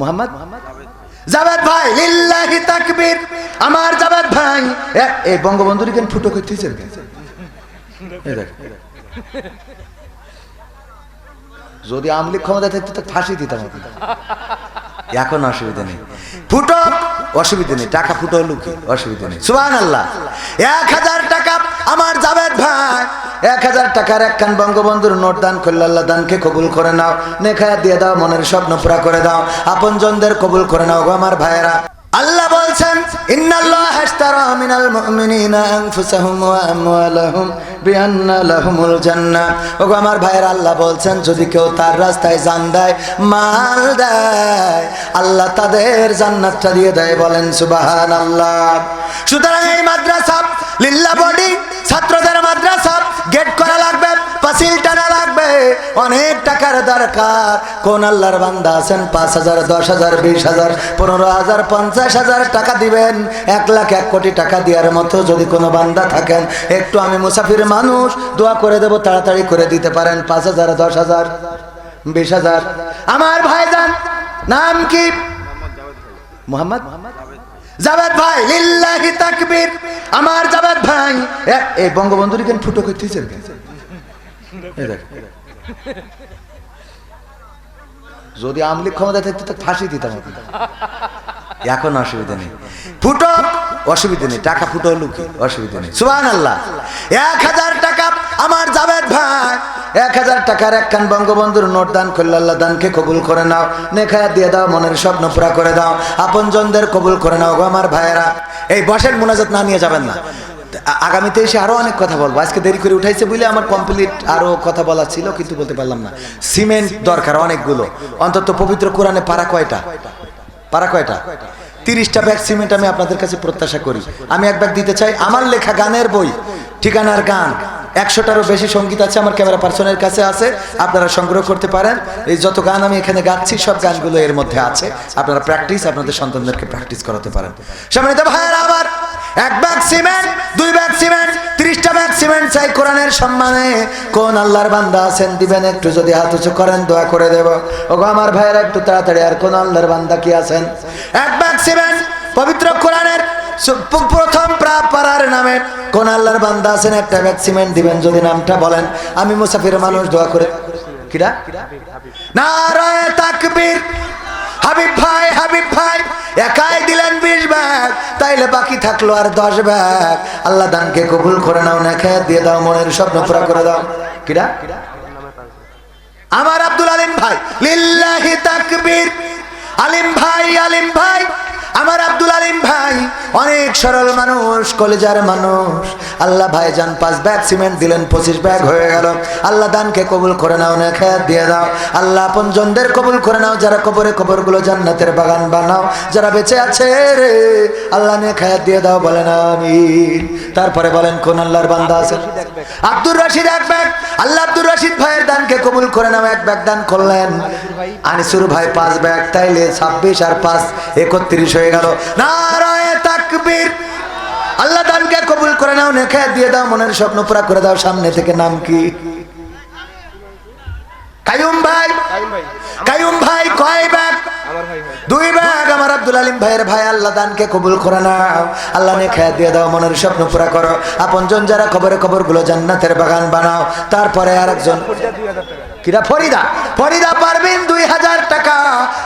মোহাম্মদ? জাবেদ ভাই, লিল্লাহি তাকবীর। আমার জাবেদ ভাই। এই বঙ্গবন্ধুর কেন ফুটো করতে এই যদি আমলি ক্ষমতা থাকতো তো ফাঁসি দিতাম। এখন অসুবিধা নেই। ফুটো অসুবিধা নেই। টাকা ফুটো লুকি অসুবিধা নেই। সুবান আল্লাহ এক হাজার টাকা আমার যাবে ভাই। এক হাজার টাকার একখান বঙ্গবন্ধুর নোট দান করলে দানকে কবুল করে নাও। নেখায়া দিয়ে দাও, মনের স্বপ্ন পুরা করে দাও। আপন জনদের কবুল করে নাও গো আমার ভাইয়েরা। বলছেন, ইন্নাল্লাহ মিনাল মুমিনিনা আনফুসাহুম ওয়া আমওয়ালাহুম বিআন্না লাহুমুল জান্নাহ। ওগো আমার আল্লাহ বলছেন, যদি কেউ তার রাস্তায় জান দেয়, মাল দেয়, আল্লাহ তাদের জান্নাতটা দিয়ে দেয়। বলেন, সুবহানাল্লাহ। সুতরাং এই মাদ্রাসা লিল্লা বডি ছাত্রদের মাদ্রাসা পাসিল টানা লাগবে, অনেক টাকার দরকার। কোন আল্লাহর বান্দা আছেন পাঁচ হাজার, দশ হাজার, বিশ হাজার, পনেরো হাজার, পঞ্চাশ হাজার টাকা দিবেন। এক লাখ এক কোটি টাকা দেওয়ার মতো যদি কোনো বান্দা থাকেন, একটু আমি মুসাফির মানুষ, দোয়া করে দেব, তাড়াতাড়ি করে দিতে পারেন। পাঁচ হাজার, দশ হাজার, বিশ হাজার। আমার ভাইজান, নাম কি? মোহাম্মদ? জাভেদ ভাই, লিল্লাহি তাকবীর। আমার জাভেদ ভাই এই বঙ্গবন্ধুর কেন ফুটো করতেছে এই দেখ। যদি আমলি ক্ষমতা থাকতো তো ফাঁসি দিতাম এখন অসুবিধা নেই। ফুটো, অসুবিধা নেই। টাকা ফুটো হলো কি? অসুবিধা নেই। সুবান আল্লাহ এক হাজার টাকা আমার জাভেদ ভাই। এক হাজার টাকার একখান বঙ্গবন্ধুর নোট দান করলে দানকে কবুল করে নাও। নেখায়া দিয়ে দাও, মনের স্বপ্ন পুরা করে দাও। আপন জনদের কবুল করে নাও গো আমার ভাইয়েরা। এই বসের মোনাজাত না নিয়ে যাবেন না। আগামীতে এসে আরও অনেক কথা বলব। আজকে দেরি করে উঠাইছে বলে আমার কমপ্লিট আরও কথা বলা ছিল, কিন্তু বলতে পারলাম না। সিমেন্ট দরকার অনেকগুলো। অন্তত পবিত্র কোরআনে পারা কয়টা? পারা কয়টা? তিরিশটা ব্যাগ সিমেন্ট আমি আপনাদের কাছে প্রত্যাশা করি। আমি এক ব্যাগ দিতে চাই। আমার লেখা গানের বই, ঠিকানার গান। একশোটারও বেশি সংগীত আছে, আমার ক্যামেরা পার্সনের কাছে আছে। আপনারা সংগ্রহ করতে পারেন। এই যত গান আমি এখানে গাচ্ছি, সব গানগুলো এর মধ্যে আছে। আপনারা প্র্যাকটিস, আপনাদের সন্তানদেরকে প্র্যাকটিস করাতে পারেন। সামনে তো ভাইয়ের আবার এক ব্যাগ সিমেন্ট, দুই ব্যাগ সিমেন্ট, ত্রিশটা ব্যাগ সিমেন্ট চাই কোরআনের সম্মানে। কোন আল্লাহর বান্দা আছেন, দিবেন একটু যদি হাত উঁচু করেন, দোয়া করে দেব। ওগো আমার ভাইয়েরা, একটু তাড়াতাড়ি, আর কোন আল্লাহর বান্দা কি আছেন? এক ব্যাগ সিমেন্ট, পবিত্র কোরআনের প্রথম প্রা- পাড়ার নামে কোন আল্লাহর বান্দা আছেন, একটা ব্যাগ সিমেন্ট দিবেন যদি নামটা বলেন। আমি মুসাফির মানুষ, দোয়া করে কিরা? নারায় তাকবীর। হাবিব ভাই হাবিব ভাই একাই দিলেন বিশ ব্যাগ, তাইলে বাকি থাকল আর দশ ব্যাগ। আল্লাহ দানকে কবুল করে নাও, না খেয়ে দিয়ে দাও, মনের স্বপ্ন পুরা করে দাও। কিরা? আমার আব্দুল আলিম ভাই। লিল্লাহি তাকবীর। আলিম ভাই আলিম ভাই আমার আব্দুল আলিম ভাই, অনেক সরল মানুষ, কলেজার মানুষ। আল্লাহ ভাই যান, পাঁচ ব্যাগ সিমেন্ট দিলেন, পঁচিশ ব্যাগ হয়ে গেল। আল্লাহ দানকে কবুল করে নাও না খেয়ে দিয়ে দাও। আল্লাহ আপন জনদের কবুল করে নাও, যারা কবরে কবরগুলো জান্নাতের বাগান বানাও, যারা বেঁচে আছে রে। আল্লাহ নে খেয়ে দিয়ে দাও, বলেন আমি তারপরে বলেন, কোন আল্লাহর বান্দা আছে? আব্দুর রশিদ এক ব্যাগ। আল্লাহ আব্দুর রশিদ ভাইয়ের দানকে কবুল করে নাও, এক ব্যাগ দান করলেন। আনিসুর ভাই পাঁচ ব্যাগ, তাইলে ছাব্বিশ আর পাঁচ, একত্রিশ হয়ে গেল। আল্লাহ দানকে কবুল করে নাও, নেখে দিয়ে দাও, মনের স্বপ্ন পুরা করে দাও, সামনে থেকে নাম কি? ভাই। ভাই কবুল নে দিয়ে দাও স্বপ্ন পুরা করো। আপন জন যারা খবরে খবরগুলো জান্নাতের বাগান বানাও, তারপরে আরেকজন কিরা ফরিদা ফরিদা পারবেন দুই হাজার টাকা।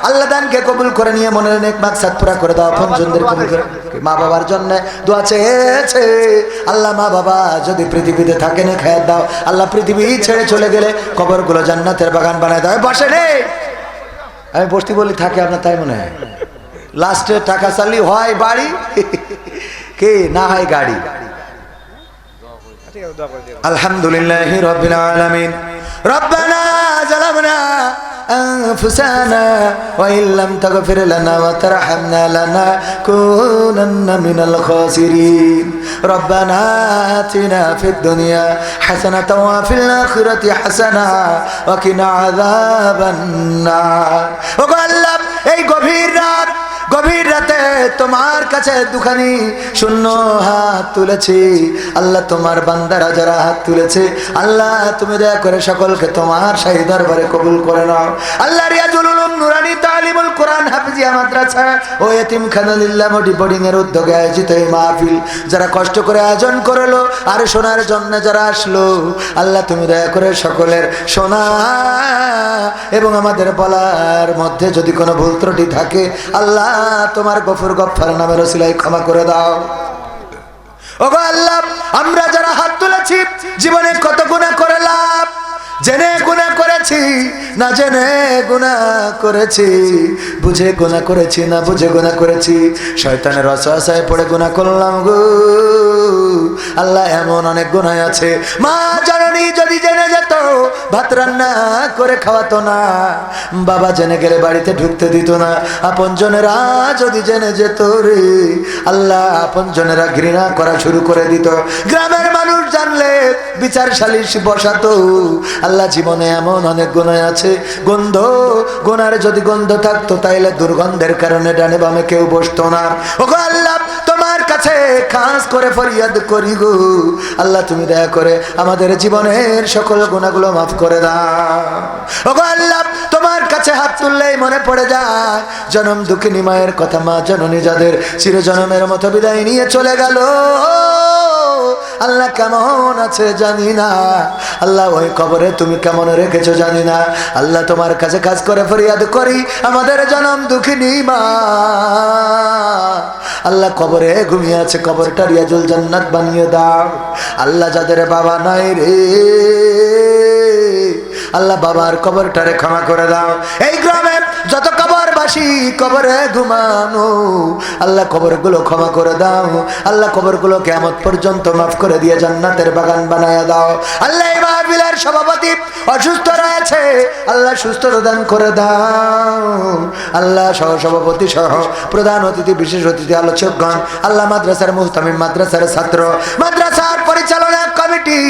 আল্লাহ দানকে কবুল করে নিয়ে মনের নেক মাকসাদ পুরা করে দাও আপন জনদের কবুল করে। মা বাবার জন্য? দোয়া চেয়েছে। আল্লাহ মা বাবা যদি পৃথিবীতে থাকে না খেয়ে দাও। আল্লাহ পৃথিবী ছেড়ে চলে গেলে কবরগুলো জান্নাতের বাগান বানায় দাও। বসে নে। আমি বসতি বলি থাকে আপনার তাই মনে হয়? লাস্টে টাকা চালি হয় বাড়ি। কে না হয় গাড়ি? আলহামদুলিল্লাহ রবিল আলামিন। রব্বানা জালামনা أنفسنا وإن لم تغفر لنا وترحمنا لنكونن من الخاسرين ربنا آتنا في الدنيا حسنة وفي الآخرة حسنة وقنا عذاب النار وقال এই গভীর রাত গভীর রাতে তোমার কাছে দুখানি শূন্য হাত তুলেছি। আল্লাহ তোমার বান্দারা যারা হাত তুলেছে, আল্লাহ তুমি দয়া করে সকলকে তোমার শাহী দরবারে কবুল করে নাও। আল্লাহ কষ্ট করে আয়োজন করল আর জন্য যারা আল্লাহ তুমি দয়া করে সকলের এবং আমাদের বলার মধ্যে যদি কোনো ভুল ত্রুটি থাকে, আল্লাহ তোমার গফুর গফার নামের সিলাই ক্ষমা করে দাও। ওগো আল্লাহ, আমরা যারা হাত তুলেছি, জীবনে কত গুণা করে লাভ? জেনে গুণা করেছি, না জেনে গুণা করেছি? বুঝে গুণা করেছি, না বুঝে গুণা করেছি? শয়তানের অসহায় পড়ে গুণা করলাম গো। আল্লাহ, এমন অনেক গুণায় আছে। মা জননী যদি জেনে যেত, ভাত রান্না করে খাওয়াতো না। বাবা জেনে গেলে বাড়িতে ঢুকতে দিত না। আপন জনেরা যদি জেনে যেত রে, আল্লাহ আপন জনেরা ঘৃণা করা শুরু করে দিত। গ্রামের মানুষ জানলে বিচার সালিশ বসাতো। আল্লাহ জীবনে এমন অনেক গুণায় আছে। গন্ধ গোনার যদি গন্ধ থাকতো, তাইলে দুর্গন্ধের কারণে ডানে বামে কেউ বসতো না। ওগো আল্লাহ কাছে খাস করে ফরিয়াদ করি গো। আল্লাহ, তুমি দয়া করে আমাদের জীবনের সকল গুণাগুলো মাফ করে দাও। ওগো আল্লাহ, তোমার কাছে হাত তুললেই মনে পড়ে যায়, জনম দুঃখিনী মায়ের কথা মা জননী যাদের চিরজনমের মতো বিদায় নিয়ে চলে গেল। আল্লাহ কেমন আছে জানি না। আল্লাহ, ওই কবরে তুমি কেমন রেখেছো জানি না। আল্লাহ, তোমার কাছে কাজ করে ফরিয়াদ করি আমাদের জনম দুঃখিনী মা। আল্লাহ কবরে ঘুমিয়ে আছে, কবরটা রিয়াজুল জান্নাত বানিয়ে দাও। আল্লাহ যাদের বাবা নাই রে, আল্লাহ বাবার কবরটারে ক্ষমা করে দাও। এই গ্রামের যত কবরবাসী কবরে ঘুমানো আল্লাহ কবরগুলো ক্ষমা করে দাও। আল্লাহ কবরগুলো কেমন পর্যন্ত মাফ করে দিয়ে জান্নাতের বাগান বানায় দাও। আল্লাহ এই মাহফিলের সভাপতি অসুস্থ রয়েছে। আল্লাহ সুস্থ দান করে দাও। আল্লাহ সহ সভাপতি সহ প্রধান অতিথি, বিশেষ অতিথি, আলোচকগণ, আল্লাহ মাদ্রাসার মুহতামিম, মাদ্রাসার ছাত্র, মাদ্রাসার পরিচালনা কমিটি,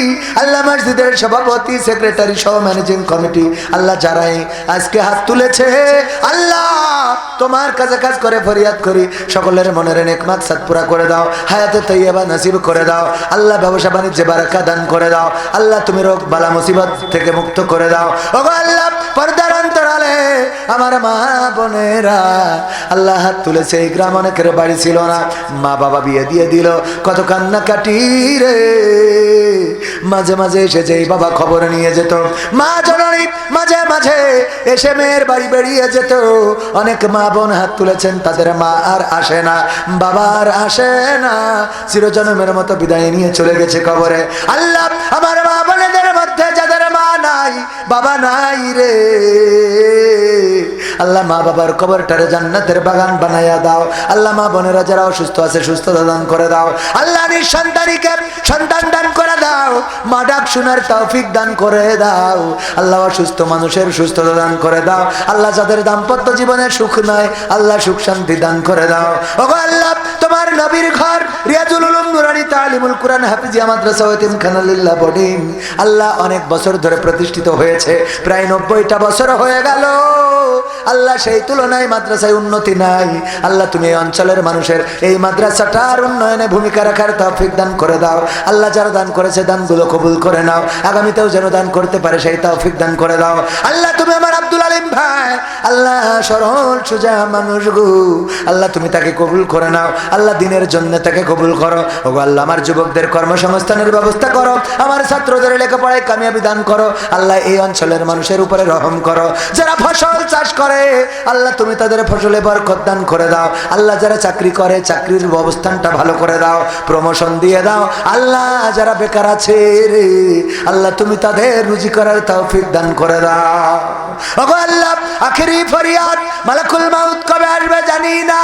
আল্লাহ মসজিদের সভাপতি, সেক্রেটারি সহ ম্যানেজিং কমিটি। আল্লাহ যারাই আজকে হাত তুলেছে, আল্লাহ তোমার কাছে কাজ করে ফরিয়াদ করি। সকলের মনের নেক মাকসাদ পুরা করে দাও, হায়াতে তৈবা নসিব করে দাও। আল্লাহ ব্যবসা বাণিজ্যে বারাকা দান করে দাও। আল্লাহ তুমি রোগ, বালা, মুসিবত থেকে মুক্ত করে দাও। ওগো আল্লাহ, পর্দার আমার মা বোনেরা, আল্লাহ হাত তুলেছে, এই গ্রাম অনেকের বাড়ি ছিল না। মা বাবা বিয়ে দিয়ে দিল, কত কান্না কাটি রে। মাঝে মাঝে এসে যেই বাবা খবর নিয়ে যেত। মা জননী মাঝে মাঝে এসে মেয়ের বাড়ি বেরিয়ে যেত। অনেক মা বোন হাত তুলেছেন, তাদের মা আর আসে না, বাবা আর আসে না। চিরজনমের মতো বিদায় নিয়ে চলে গেছে কবরে। আল্লাহ, আমার মা বোনেদের মধ্যে যাদের মা নাই, বাবা নাই রে। আল্লাহ মা বাবার কবরটারে জান্নাতের বাগান বানাইয়া দাও। আল্লাহ মা বোনেরা যারা অসুস্থ আছে, সুস্থতা দান করে দাও। আল্লাহ সন্তান দান করে দাও। মা শোনার তৌফিক দান করে দাও। আল্লাহ অসুস্থ মানুষের সুস্থতা দান করে দাও। আল্লাহ যাদের দাম্পত্য জীবনে সুখ নাই আল্লাহ সুখ শান্তি দান করে দাও। ওগো আল্লাহ, তোমার নবীর ঘর, রিয়াজুল উলুম নুরানি তালিমুল কুরআন হাফিজিয়া মাদ্রাসা ওয়াতিম খানালিল্লাহ বোর্ডিং। আল্লাহ অনেক বছর ধরে প্রতিষ্ঠিত হয়েছে। প্রায় নব্বইটা বছর হয়ে গেল। আল্লাহ সেই তুলনায় মাদ্রাসায় উন্নতি নাই। আল্লাহ তুমি এই অঞ্চলের মানুষের এই মাদ্রাসাটার উন্নয়নে ভূমিকা রাখার তৌফিক দান করে দাও। আল্লাহ যারা দান করেছে দানগুলো কবুল করে নাও, আগামীতেও যেন দান করতে পারে সেই তৌফিক দান করে দাও। আল্লাহ, তুমি আমার আব্দুল আলিম ভাই। আল্লাহ, সরল, সোজা মানুষ গো। আল্লাহ, তুমি তাকে কবুল করে নাও। আল্লাহ, দিনের জন্য তাকে কবুল করো। ওগো আল্লাহ, আমার যুবকদের কর্মসংস্থানের ব্যবস্থা করো। আমার ছাত্রদের লেখাপড়ায় কামিয়াবি দান করো। আল্লাহ, এই অঞ্চলের মানুষের উপরে রহম করো। যারা ফসল চাষ করে, আল্লাহ, তুমি তাদের ফসলে বরকত দান করে দাও। আল্লাহ, যারা চাকরি করে, চাকরির অবস্থানটা ভালো করে দাও। প্রমোশন দিয়ে দাও। আল্লাহ, যারা বেকার আছে রে আল্লাহ, তুমি তাদের রুজি করার তৌফিক দান করে দাও। আল্লাহ, আখেরি ফরিয়াদ, মালাকুল মাউত কবে আসবে জানি না।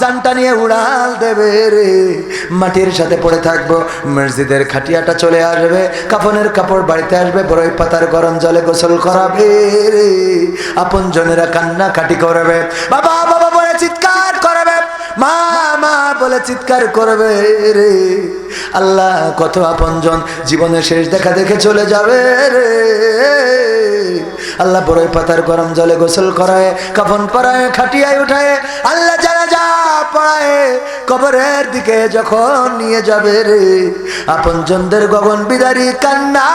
জানটা নিয়ে উড়াল দেবে রে। মাটির সাথে পড়ে থাকব, মসজিদের খাটিয়াটা চলে আসবে, কাফনের কাপড় বাড়িতে আসবে বড়ই পাতার গরম জলে গোসল করাবে রে। আপন জনেরা কান্না কাটি করবে। বাবা বাবা বলে চিৎকার করবে। বলে চিৎকার করবে রে। আল্লাহ, কত আপনজন। জীবনের শেষ দেখা দেখে চলে যাবে রে। আল্লাহ বড়ই পাতার গরম জলে গোসল করায়, কাফন পরায়, খাটিয়ায় উঠায়। আল্লাহ জানা যা কবরের দিকে যখন নিয়ে যাবে রে। আপন জনদের গগন বিদারি কান্না,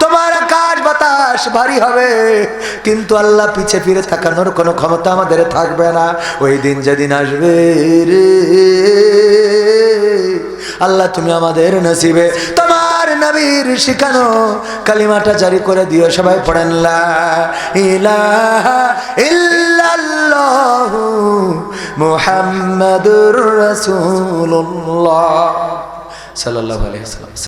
তোমার আকাশ আকাশ ভারী হবে। কিন্তু আল্লাহ পিছে ফিরে তাকানোর কোনো ক্ষমতা আমাদের থাকবে না। ওই দিন যেদিন আসবে রে। আল্লাহ, তুমি আমাদের নসিবে। তোমার নবীর শিখানো কালিমাটা জারি করে দিও, সবাই পড়েন, লা ইলাহা ইল্লাল্লাহু মুহাম্মাদুর সাল্লাল্লাহু আলাইহি ওয়াসাল্লাম।